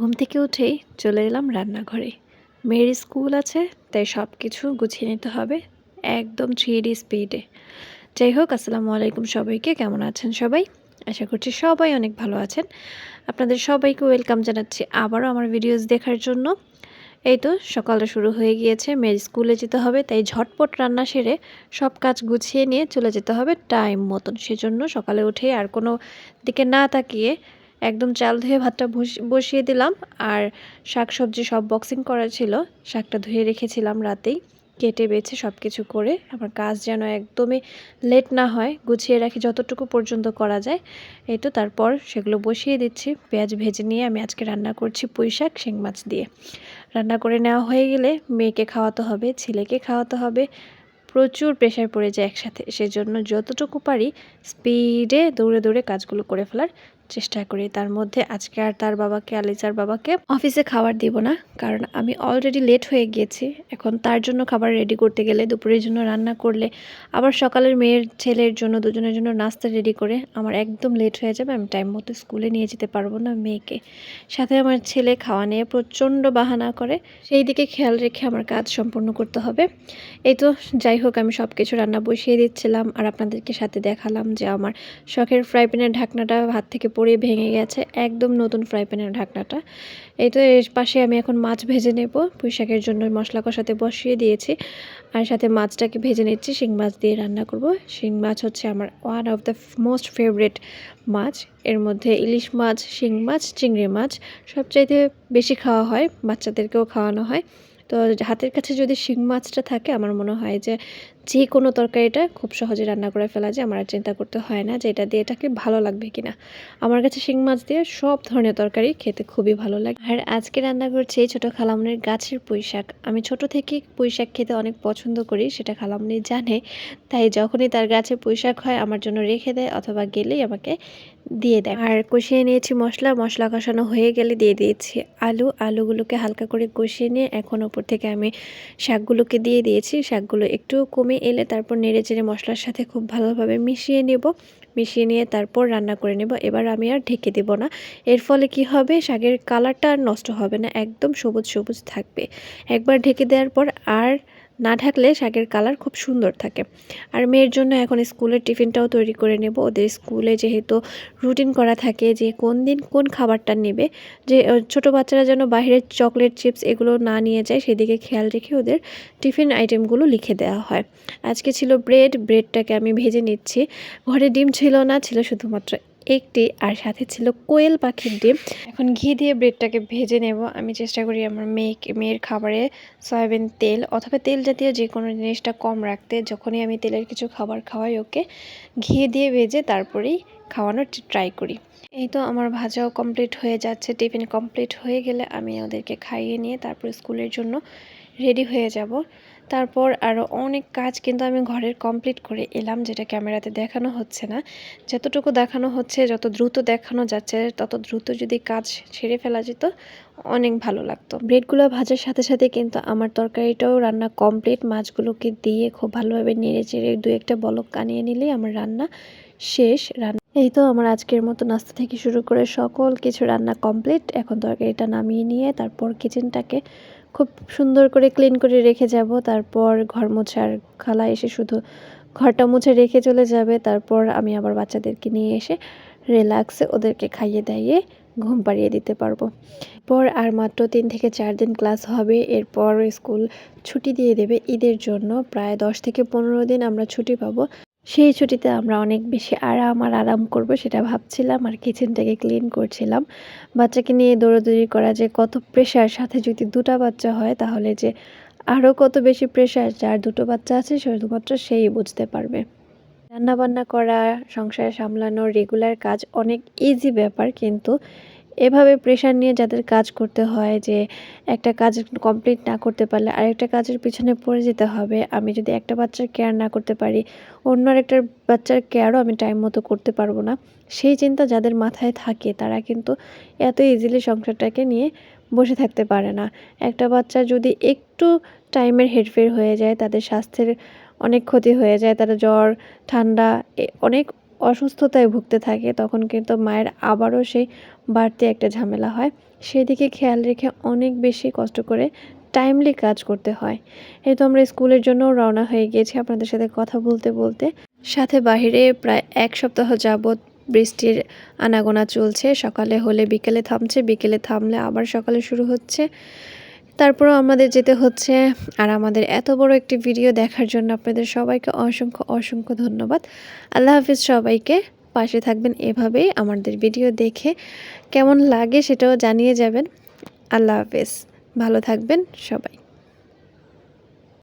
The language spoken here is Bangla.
ঘুম থেকে উঠেই চলে এলাম রান্নাঘরে। মেয়ের স্কুল আছে, তাই সব কিছু গুছিয়ে নিতে হবে একদম থ্রি ডি স্পিডে যাই হোক, আসসালামু আলাইকুম সবাইকে, কেমন আছেন সবাই? আশা করছি সবাই অনেক ভালো আছেন। আপনাদের সবাইকে ওয়েলকাম জানাচ্ছি আবারও আমার ভিডিওস দেখার জন্য। এই তো, সকালটা শুরু হয়ে গিয়েছে, মেয়ের স্কুলে যেতে হবে, তাই ঝটপট রান্না সেরে সব কাজ গুছিয়ে নিয়ে চলে যেতে হবে টাইম মতন। সেজন্য সকালে উঠে আর কোনো দিকে না তাকিয়ে একদম চাল ধুয়ে ভাতটা বসিয়ে দিলাম। আর শাক সবজি সব বক্সিং করা ছিল। শাকটা ধুয়ে রেখেছিলাম রাতেই। কেটে বেছে সব কিছু করে আমার কাজ যেন একদমই লেট না হয়, গুছিয়ে রাখি যতটুকু পর্যন্ত করা যায়। এই তো তারপর সেগুলো বসিয়ে দিচ্ছি। পেঁয়াজ ভেজে নিয়ে আমি আজকে রান্না করছি পুঁই শাক, শিং মাছ দিয়ে। রান্না করে নেওয়া হয়ে গেলে মেয়েকে খাওয়াতে হবে, ছেলেকে খাওয়াতে হবে। প্রচুর প্রেশার পড়ে যায় একসাথে। সেজন্য যতটুকু পারি স্পিডে দৌড়ে দৌড়ে কাজগুলো করে ফেলার চেষ্টা করি। তার মধ্যে আজকে আর তার বাবাকে, আলিজার বাবাকে অফিসে খাবার দিব না। কারণ আমি অলরেডি লেট হয়ে গিয়েছি। এখন তার জন্য খাবার রেডি করতে গেলে, দুপুরের জন্য রান্না করলে, আবার সকালের মেয়ের ছেলের জন্য, দুজনের জন্য নাস্তা রেডি করে আমার একদম লেট হয়ে যাবে। আমি টাইম মতো স্কুলে নিয়ে যেতে পারব না মেয়েকে। সাথে আমার ছেলে খাওয়া নিয়ে প্রচণ্ড বাহানা করে। সেই দিকে খেয়াল রেখে আমার কাজ সম্পূর্ণ করতে হবে। এই তো, যাই হোক, আমি সব কিছু রান্না বসিয়ে দিচ্ছিলাম। আর আপনাদেরকে সাথে দেখালাম যে আমার শখের ফ্রাই প্যানের ঢাকনাটা হাত থেকে পড়ে ভেঙে গেছে একদম নতুন ফ্রাই প্যানের ঢাকনাটা। এই তো এর পাশে আমি এখন মাছ ভেজে নেব। পুঁই শাকের জন্য মশলা কষাতে বসিয়ে দিয়েছি। আর সাথে মাছটাকে ভেজে নিচ্ছি, শিং মাছ দিয়ে রান্না করব। শিং মাছ হচ্ছে আমার one of the most favourite মাছ। এর মধ্যে ইলিশ মাছ, শিং মাছ, চিংড়ি মাছ সবচাইতে বেশি খাওয়া হয়, বাচ্চাদেরকেও খাওয়ানো হয়। তো হাতের কাছে যদি শিং মাছটা থাকে, আমার মনে হয় যে যে কোনো তরকারিটা খুব সহজে রান্না করে ফেলা যায়। আমার চিন্তা করতে হয় না যে এটা দিয়ে এটাকে ভালো লাগবে কিনা। আমার কাছে শিং মাছ দিয়ে সব ধরনের তরকারি খেতে খুবই ভালো লাগে। আর আজকে রান্না করছি ছোট খালামনের গাছের পুঁই শাক। আমি ছোট থেকে পুঁই শাক খেতে অনেক পছন্দ করি, সেটা খালামনি জানে। তাই যখনই তার গাছে পুঁই শাক হয়, আমার জন্য রেখে দেয় অথবা গেলেই আমাকে দিয়ে দেয় আর কষিয়ে নিয়েছি মশলা মশলা কষানো হয়ে গেলে দিয়ে দিয়েছি আলু। আলুগুলোকে হালকা করে কষিয়ে নিয়ে এখন ওপর থেকে আমি শাকগুলোকে দিয়ে দিয়েছি। শাকগুলো একটু কমে এলে তারপর নেড়ে চেড়ে মশলার সাথে খুব ভালোভাবে মিশিয়ে নেব। মিশিয়ে নিয়ে তারপর রান্না করে নেব। এবার আমি আর ঢেকে দেব না। এর ফলে কি হবে? শাকের কালারটা আর নষ্ট হবে না। একদম সবুজ সবুজ থাকবে। একবার ঢেকে দেওয়ার পর আর না ঢাকলে শাকের কালার খুব সুন্দর থাকে। আর মেয়ের জন্য এখন স্কুলের টিফিনটাও তৈরি করে নেব। ওদের স্কুলে যেহেতু রুটিন করা থাকে যে কোন দিন কোন খাবারটা নেবে, যে ছোট বাচ্চারা যেন বাইরের চকলেট চিপস এগুলো না নিয়ে যায়, সেদিকে খেয়াল রেখে ওদের টিফিন আইটেমগুলো লিখে দেওয়া হয়। আজকে ছিল ব্রেড ব্রেডটাকে আমি ভেজে নিচ্ছি। ঘরে ডিম ছিল না, ছিল শুধুমাত্র একটি আর সাথে ছিল কোয়েল পাখির ডিম। এখন ঘি দিয়ে ব্রেডটাকে ভেজে নেব। আমি চেষ্টা করি আমার মেয়েকে, মেয়ের খাবারে সয়াবিন তেল অথবা তেল জাতীয় যে কোনো জিনিসটা কম রাখতে। যখনই আমি তেলের কিছু খাবার খাওয়াই ওকে, ঘি দিয়ে ভেজে তারপরেই খাওয়ানোর ট্রাই করি। এই তো আমার ভাজাও কমপ্লিট হয়ে যাচ্ছে। টিফিন কমপ্লিট হয়ে গেলে আমি ওদেরকে খাইয়ে নিয়ে তারপর স্কুলের জন্য রেডি হয়ে যাব। তারপর আরও অনেক কাজ কিন্তু আমি ঘরের কমপ্লিট করে এলাম, যেটা ক্যামেরাতে দেখানো হচ্ছে না। যতটুকু দেখানো হচ্ছে, যত দ্রুত দেখানো যাচ্ছে, তত দ্রুত যদি কাজ ছেড়ে ফেলা যেত, অনেক ভালো লাগতো। ব্রেডগুলো ভাজার সাথে সাথে কিন্তু আমার তরকারিটাও রান্না কমপ্লিট মাছগুলোকে দিয়ে খুব ভালোভাবে নেড়ে চেড়ে দু একটা বলক কানিয়ে নিলেই আমার রান্না শেষ। রান্না এই তো আমার আজকের মতো নাস্তা থেকে শুরু করে সকল কিছু রান্না কমপ্লিট এখন তরকারিটা নামিয়ে নিয়ে তারপর কিচেনটাকে খুব সুন্দর করে ক্লিন করে রেখে যাব। তারপর ঘর মোছার খালা এসে শুধু ঘরটা মুছে রেখে চলে যাবে। তারপর আমি আবার বাচ্চাদেরকে নিয়ে এসে রিল্যাক্সে ওদেরকে খাইয়ে দাইয়ে ঘুম পাড়িয়ে দিতে পারব। পর আর মাত্র তিন থেকে চার দিন ক্লাস হবে। এরপর স্কুল ছুটি দিয়ে দেবে ঈদের জন্য। প্রায় দশ থেকে পনেরো দিন আমরা ছুটি পাবো। সেই ছুটিতে আমরা অনেক বেশি আরাম আর আরাম করব সেটা ভাবছিলাম আর কিচেনটাকে ক্লিন করছিলাম। বাচ্চাকে নিয়ে দৌড়াদৌড়ি করা যে কত প্রেশার সাথে যদি দুটা বাচ্চা হয় তাহলে যে আরও কত বেশি প্রেশার যার দুটো বাচ্চা আছে শুধুমাত্র সেই বুঝতে পারবে। রান্নাবান্না করা, সংসার সামলানো রেগুলার কাজ অনেক ইজি ব্যাপার কিন্তু এভাবে প্রেশার নিয়ে যাদের কাজ করতে হয় যে একটা কাজ কমপ্লিট না করতে পারলে আরেকটা কাজের পিছনে পড়ে যেতে হবে, আমি যদি একটা বাচ্চার কেয়ার না করতে পারি, অন্য আরেকটা বাচ্চার কেয়ারও আমি টাইম মতো করতে পারব না, সেই চিন্তা যাদের মাথায় থাকে তারা কিন্তু এত ইজিলি সংসারটাকে নিয়ে বসে থাকতে পারে না। একটা বাচ্চা যদি একটু টাইমের হেরফের হয়ে যায়, তাদের স্বাস্থ্যের অনেক ক্ষতি হয়ে যায় তারা জ্বর, ঠান্ডা অনেক অসুস্থতায় ভুগতে থাকে, তখন কিন্তু মায়ের আবারও সেই বাড়তি একটা ঝামেলা হয়। সেদিকে খেয়াল রেখে অনেক বেশি কষ্ট করে টাইমলি কাজ করতে হয়। এই তো আমরা স্কুলের জন্য রওনা হয়ে গিয়েছি আপনাদের সাথে কথা বলতে বলতে। সাথে বাইরে প্রায় এক সপ্তাহ যাবৎ বৃষ্টির আনাগোনা চলছে। সকালে হলে বিকেলে থামছে, বিকেলে থামলে আবার সকালে শুরু হচ্ছে। তারপরেও আমাদের যেতে হচ্ছে। আর আমাদের এত বড় একটি ভিডিও দেখার জন্য আপনাদের সবাইকে অসংখ্য অসংখ্য ধন্যবাদ। আল্লাহ হাফিজ সবাইকে পাশে থাকবেন এভাবেই আমাদের ভিডিও দেখে কেমন লাগে সেটাও জানিয়ে যাবেন। আল্লাহ হাফেজ। ভালো থাকবেন সবাই।